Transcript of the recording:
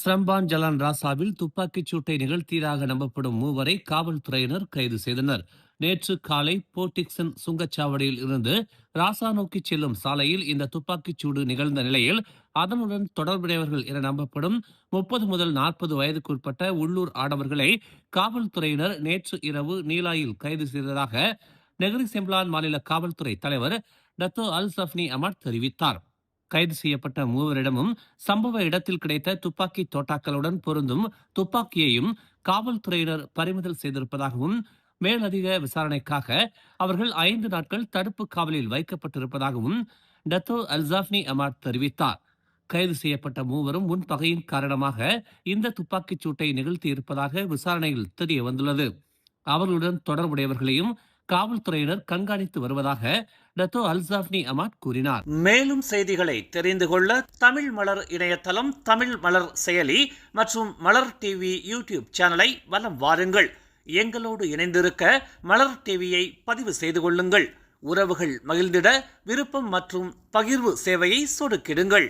ஸ்ரம்பான் ஜலான் ராசாவில் துப்பாக்கிச் சூட்டை நிகழ்த்தியதாக நம்பப்படும் மூவரை காவல்துறையினர் கைது செய்தனர். நேற்று காலை போர்டிக்சன் சுங்கச்சாவடியில் இருந்து ராசா நோக்கி செல்லும் சாலையில் இந்த துப்பாக்கிச் சூடு நிகழ்ந்த நிலையில் அதனுடன் தொடர்புடையவர்கள் என நம்பப்படும் முப்பது முதல் நாற்பது வயதுக்குட்பட்ட உள்ளூர் ஆடவர்களை காவல்துறையினர் நேற்று இரவு நீலாயில் கைது செய்ததாக நெகிரி செம்பிலான் மாநில காவல்துறை தலைவர் டத்தோ அல் சஃப்னி அமர் தெரிவித்தார். கைது செய்யப்பட்ட மூவரிடமும் சம்பவ இடத்தில் கிடைத்த துப்பாக்கி தோட்டாக்களுடன் பொருந்தும் துப்பாக்கியையும் காவல்துறையினர் பறிமுதல் செய்திருப்பதாகவும் மேலதிக விசாரணைக்காக அவர்கள் ஐந்து நாட்கள் தடுப்பு காவலில் வைக்கப்பட்டிருப்பதாகவும் டத்தோ அல்சாஃப்னி அமாட் தெரிவித்தார். கைது செய்யப்பட்ட மூவரும் முன்பகையின் காரணமாக இந்த துப்பாக்கிச் சூட்டை நிகழ்த்தியிருப்பதாக விசாரணையில் தெரிய வந்துள்ளது அவர்களுடன் தொடர்புடையவர்களையும் காவல்துறையினர் கண்காணித்து வருவதாக டத்தோ அல்சாஃப்னி அமாட் கூறினார். மேலும் செய்திகளை தெரிந்து கொள்ள தமிழ் மலர் இணையதளம் தமிழ் மலர் செயலி மற்றும் மலர் டிவி யூடியூப் சேனலை வலம் வாருங்கள். எங்களோடு இணைந்திருக்க மலர் டிவியை பதிவு செய்து கொள்ளுங்கள். உறவுகள் மகிழ்ந்திட விருப்பம் மற்றும் பகிர்வு சேவையை சொடுக்கிடுங்கள்.